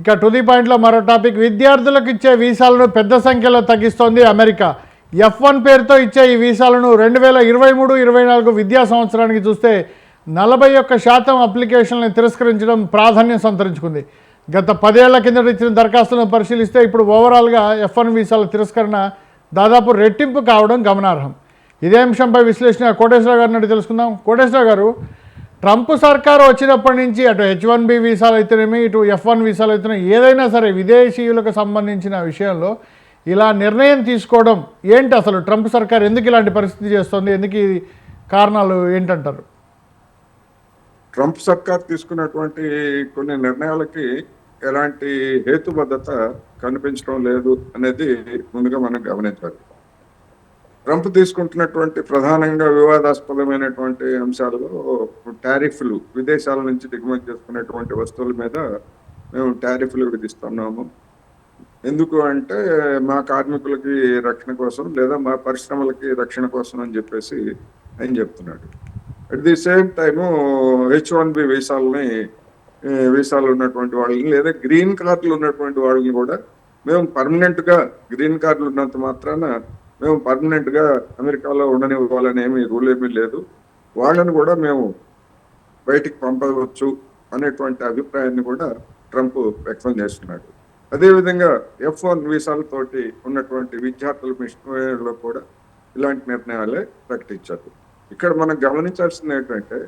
ఇక టుది పాయింట్లో మరో టాపిక్. విద్యార్థులకు ఇచ్చే వీసాలను పెద్ద సంఖ్యలో తగ్గిస్తోంది అమెరికా. ఎఫ్ వన్ పేరుతో ఇచ్చే ఈ వీసాలను రెండు వేల ఇరవై మూడు ఇరవై నాలుగు విద్యా సంవత్సరానికి చూస్తే నలభై ఒక్క శాతం అప్లికేషన్లను తిరస్కరించడం ప్రాధాన్యం సంతరించుకుంది. గత పదేళ్ళ కిందట ఇచ్చిన దరఖాస్తులను పరిశీలిస్తే ఇప్పుడు ఓవరాల్గా ఎఫ్ వన్ వీసాల తిరస్కరణ దాదాపు రెట్టింపు కావడం గమనార్హం. ఇదే అంశంపై విశ్లేషణ కోటేశ్వర గారిని తెలుసుకుందాం. కోటేశ్వర గారు ట్రంప్ సర్కారు వచ్చినప్పటి నుంచి అటు హెచ్ వన్ బి వీసాలు అయితేనేమి ఇటు ఎఫ్ వన్ వీసాలు అయితేనే ఏదైనా సరే విదేశీయులకు సంబంధించిన విషయంలో ఇలా నిర్ణయం తీసుకోవడం ఏంటి అసలు? ట్రంప్ సర్కార్ ఎందుకు ఇలాంటి పరిస్థితి చేస్తుంది? ఎందుకు కారణాలు ఏంటంటారు? ట్రంప్ సర్కార్ తీసుకున్నటువంటి కొన్ని నిర్ణయాలకి ఎలాంటి హేతుబద్ధత కనిపించడం లేదు అనేది ముందుగా మనం గమనించాలి. ట్రంప్ తీసుకుంటున్నటువంటి ప్రధానంగా వివాదాస్పదమైనటువంటి అంశాలలో టారిఫ్లు విదేశాల నుంచి దిగుమతి చేసుకునేటువంటి వస్తువుల మీద మేము టారిఫ్లు విధిస్తున్నాము. ఎందుకు అంటే మా కార్మికులకి రక్షణ కోసం లేదా మా పరిశ్రమలకి రక్షణ కోసం అని చెప్పేసి ఆయన చెప్తున్నాడు. At the same time H one B వీసాలని వీసాలు ఉన్నటువంటి వాళ్ళని లేదా గ్రీన్ కార్డులు ఉన్నటువంటి వాళ్ళని కూడా మేము పర్మనెంట్గా గ్రీన్ కార్డులు ఉన్నంత మాత్రాన మేము పర్మనెంట్గా అమెరికాలో ఉండనివ్వాలని ఏమీ రూల్ ఏమీ లేదు. వాళ్ళని కూడా మేము బయటికి పంపవచ్చు అనేటువంటి అభిప్రాయాన్ని కూడా ట్రంప్ వ్యక్తం చేస్తున్నాడు. అదేవిధంగా ఎఫ్ వన్ వీసాలతోటి ఉన్నటువంటి విద్యార్థుల మిషన్లో కూడా ఇలాంటి నిర్ణయాలే ప్రకటించారు. ఇక్కడ మనం గమనించాల్సింది ఏంటంటే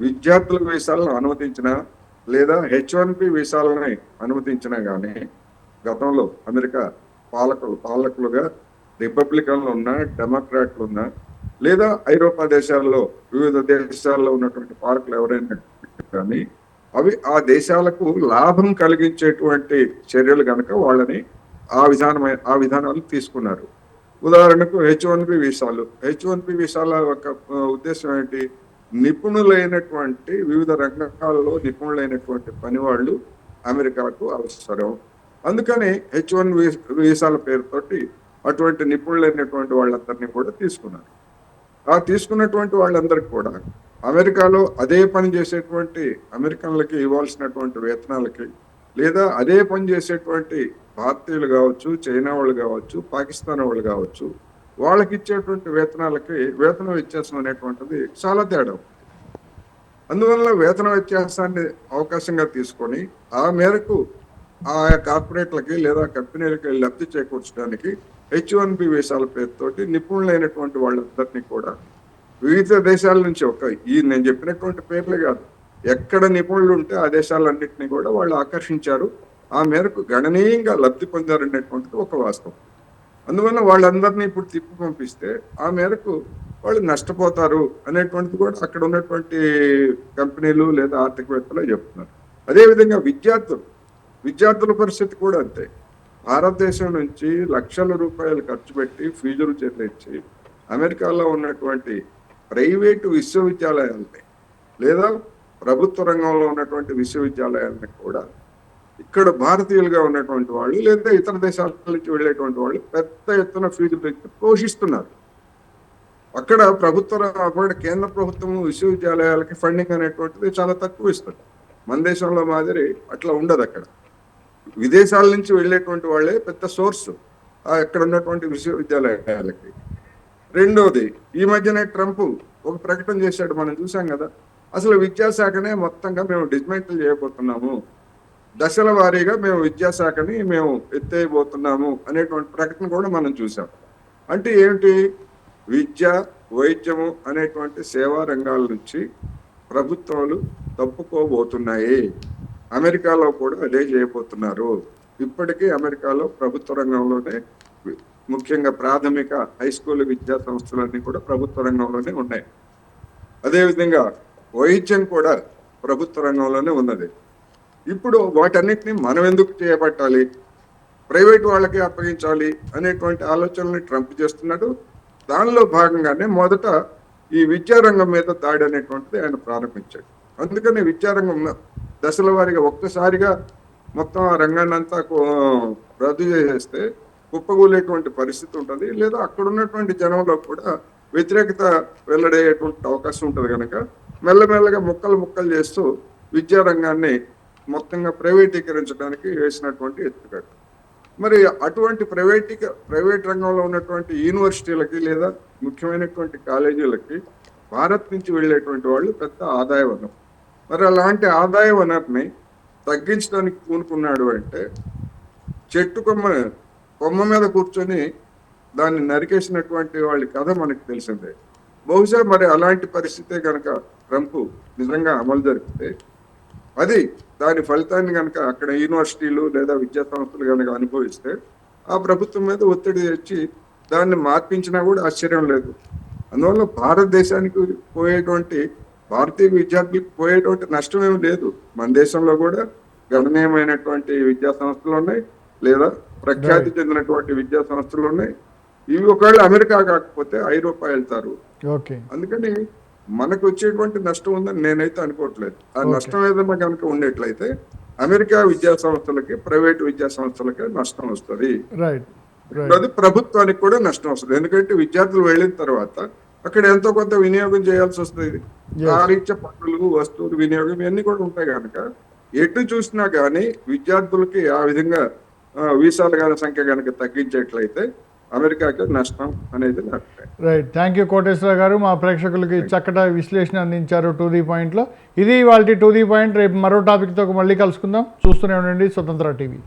విద్యార్థుల వీసాలను అనుమతించిన లేదా హెచ్ వన్ పి వీసాలని అనుమతించినా కానీ గతంలో అమెరికా పాలకులు పాలకులుగా రిపబ్లికన్లు ఉన్నా డెమోక్రాట్లు ఉన్నా లేదా ఐరోపా దేశాల్లో వివిధ దేశాల్లో ఉన్నటువంటి పార్కులు ఎవరైనా కానీ అవి ఆ దేశాలకు లాభం కలిగించేటువంటి చర్యలు కనుక వాళ్ళని ఆ విధానమైన ఆ విధానాలు తీసుకున్నారు. ఉదాహరణకు హెచ్ వన్ బి వీసాలు. హెచ్ వన్ బి వీసాల యొక్క ఉద్దేశం ఏంటి? నిపుణులైనటువంటి వివిధ రంగాల్లో నిపుణులైనటువంటి పనివాళ్ళు అమెరికాకు అవసరం. అందుకని హెచ్ వన్ వీసాల పేరుతోటి అటువంటి నిపుణులైనటువంటి వాళ్ళందరినీ కూడా తీసుకున్నారు. ఆ తీసుకున్నటువంటి వాళ్ళందరికీ కూడా అమెరికాలో అదే పని చేసేటువంటి అమెరికన్లకి ఇవ్వాల్సినటువంటి వేతనాలకి లేదా అదే పని చేసేటువంటి భారతీయులు కావచ్చు చైనా వాళ్ళు కావచ్చు పాకిస్తాన్ వాళ్ళు కావచ్చు వాళ్ళకి ఇచ్చేటువంటి వేతనాలకి వేతన వ్యత్యాసం అనేటువంటిది చాలా తేడా అందువల్ల వేతన వ్యత్యాసాన్ని అవకాశంగా తీసుకొని ఆ మేరకు ఆ కార్పొరేట్లకి లేదా కంపెనీలకి లబ్ధి చేకూర్చడానికి హెచ్ వన్ బి వీసాల పేరుతోటి నిపుణులైనటువంటి వాళ్ళందరినీ కూడా వివిధ దేశాల నుంచి ఒక ఈ నేను చెప్పినటువంటి పేర్లే కాదు ఎక్కడ నిపుణులు ఉంటే ఆ దేశాలన్నింటినీ కూడా వాళ్ళు ఆకర్షించారు. ఆ మేరకు గణనీయంగా లబ్ధి పొందారనేటువంటిది ఒక వాస్తవం. అందువల్ల వాళ్ళందరినీ ఇప్పుడు తిప్పి పంపిస్తే ఆ మేరకు వాళ్ళు నష్టపోతారు అనేటువంటిది కూడా అక్కడ ఉన్నటువంటి కంపెనీలు లేదా ఆర్థికవేత్తలు చెప్తున్నారు. అదేవిధంగా విద్యార్థులు విద్యార్థుల పరిస్థితి కూడా అంతే. భారతదేశం నుంచి లక్షల రూపాయలు ఖర్చు పెట్టి ఫీజులు చెల్లించి అమెరికాలో ఉన్నటువంటి ప్రైవేటు విశ్వవిద్యాలయాలని లేదా ప్రభుత్వ రంగంలో ఉన్నటువంటి విశ్వవిద్యాలయాలని కూడా ఇక్కడ భారతీయులుగా ఉన్నటువంటి వాళ్ళు లేదా ఇతర దేశాల నుంచి వెళ్ళేటువంటి వాళ్ళు పెద్ద ఎత్తున ఫీజులు పెట్టి పోషిస్తున్నారు. అక్కడ ప్రభుత్వ అక్కడ కేంద్ర ప్రభుత్వం విశ్వవిద్యాలయాలకి ఫండింగ్ అనేటువంటిది చాలా తక్కువ ఇస్తుంది. మన దేశంలో మాదిరి అట్లా ఉండదు అక్కడ. విదేశాల నుంచి వెళ్ళేటువంటి వాళ్ళే పెద్ద సోర్స్ అక్కడ ఉన్నటువంటి విశ్వవిద్యాలయాలకి. రెండోది ఈ మధ్యనే ట్రంప్ ఒక ప్రకటన చేశాడు మనం చూసాం కదా. అసలు విద్యాశాఖనే మొత్తంగా మేము డిజ్మెంటల్ చేయబోతున్నాము. దశల వారీగా మేము విద్యాశాఖని మేము ఎత్తేయబోతున్నాము అనేటువంటి ప్రకటన కూడా మనం చూసాం అంటే ఏమిటి విద్య వైద్యము అనేటువంటి సేవా రంగాల నుంచి ప్రభుత్వాలు తప్పుకోబోతున్నాయి. అమెరికాలో కూడా అదే చేయబోతున్నారు. ఇప్పటికీ అమెరికాలో ప్రభుత్వ రంగంలోనే ముఖ్యంగా ప్రాథమిక హై స్కూల్ విద్యా సంస్థలన్నీ కూడా ప్రభుత్వ రంగంలోనే ఉన్నాయి. అదేవిధంగా వైద్యం కూడా ప్రభుత్వ రంగంలోనే ఉన్నది. ఇప్పుడు వాటన్నిటిని మనం ఎందుకు చేపట్టాలి ప్రైవేట్ వాళ్ళకి అప్పగించాలి అనేటువంటి ఆలోచనల్ని ట్రంప్ చేస్తున్నాడు. దానిలో భాగంగానే మొదట ఈ విద్యారంగం మీద దాడి అనేటువంటిది ఆయన ప్రారంభించాడు. అందుకని విద్యారంగం దశల వారిగా ఒక్కసారిగా మొత్తం ఆ రంగాన్ని అంతా కో- రద్దు చేసేస్తే కుప్పగూలేటువంటి పరిస్థితి ఉంటుంది. లేదా అక్కడ ఉన్నటువంటి జనంలో కూడా వ్యతిరేకత వెల్లడయ్యేటువంటి అవకాశం ఉంటుంది కనుక మెల్లమెల్లగా ముక్కలు ముక్కలు చేస్తూ విద్యారంగాన్ని మొత్తంగా ప్రైవేటీకరించడానికి వేసినటువంటి ఎత్తుగడ. మరి అటువంటి ప్రైవేటీక ప్రైవేట్ రంగంలో ఉన్నటువంటి యూనివర్సిటీలకి లేదా ముఖ్యమైనటువంటి కాలేజీలకి భారత్ నుంచి వెళ్ళేటువంటి వాళ్ళు పెద్ద ఆదాయ వనరు మరి అలాంటి ఆదాయ వనరుని తగ్గించడానికి పూనుకున్నాడు అంటే చెట్టు కొమ్మ కొమ్మ మీద కూర్చొని దాన్ని నరికేసినటువంటి వాళ్ళ కథ మనకు తెలిసిందే. బహుశా మరి అలాంటి పరిస్థితే కనుక ట్రంప్ నిజంగా అమలు జరిపితే అది దాని ఫలితాన్ని కనుక అక్కడ యూనివర్సిటీలు లేదా విద్యా సంస్థలు కనుక అనుభవిస్తే ఆ ప్రభుత్వం మీద ఒత్తిడి తెచ్చి దాన్ని మార్పించినా కూడా ఆశ్చర్యం లేదు. అందువల్ల భారతదేశానికి పోయేటువంటి భారతీయ విద్యార్థులకు పోయేటువంటి నష్టం ఏమి లేదు. మన దేశంలో కూడా గణనీయమైనటువంటి విద్యా సంస్థలు ఉన్నాయి లేదా ప్రఖ్యాతి చెందినటువంటి విద్యా సంస్థలు ఉన్నాయి. ఇవి ఒకవేళ అమెరికా కాకపోతే ఐరోపా వెళ్తారు. అందుకని మనకు వచ్చేటువంటి నష్టం ఉందని నేనైతే అనుకోవట్లేదు. ఆ. నష్టం ఏదైనా కనుక ఉండేట్లయితే అమెరికా విద్యా సంస్థలకి ప్రైవేట్ విద్యా సంస్థలకి నష్టం వస్తుంది. అది ప్రభుత్వానికి కూడా నష్టం వస్తుంది. ఎందుకంటే విద్యార్థులు వెళ్ళిన తర్వాత అక్కడ ఎంతో కొంత వినియోగం చేయాల్సి వస్తుంది. రీత్యా పనులు వస్తువులు వినియోగం ఇవన్నీ కూడా ఉంటాయి కనుక ఎటు చూసినా కానీ విద్యార్థులకి ఆ విధంగా వీసాల గారి సంఖ్య కనుక తగ్గించేట్లయితే అమెరికాకి నష్టం అనేది రైట్ థ్యాంక్ యూ కోటేశ్వర గారు. మా ప్రేక్షకులకి చక్కటి విశ్లేషణ అందించారు టూ ది పాయింట్లో. ఇది వాళ్ళ టూ ది పాయింట్. రేపు మరో టాపిక్తో మళ్ళీ కలుసుకుందాం. చూస్తూనే ఉండండి స్వతంత్ర టీవీ.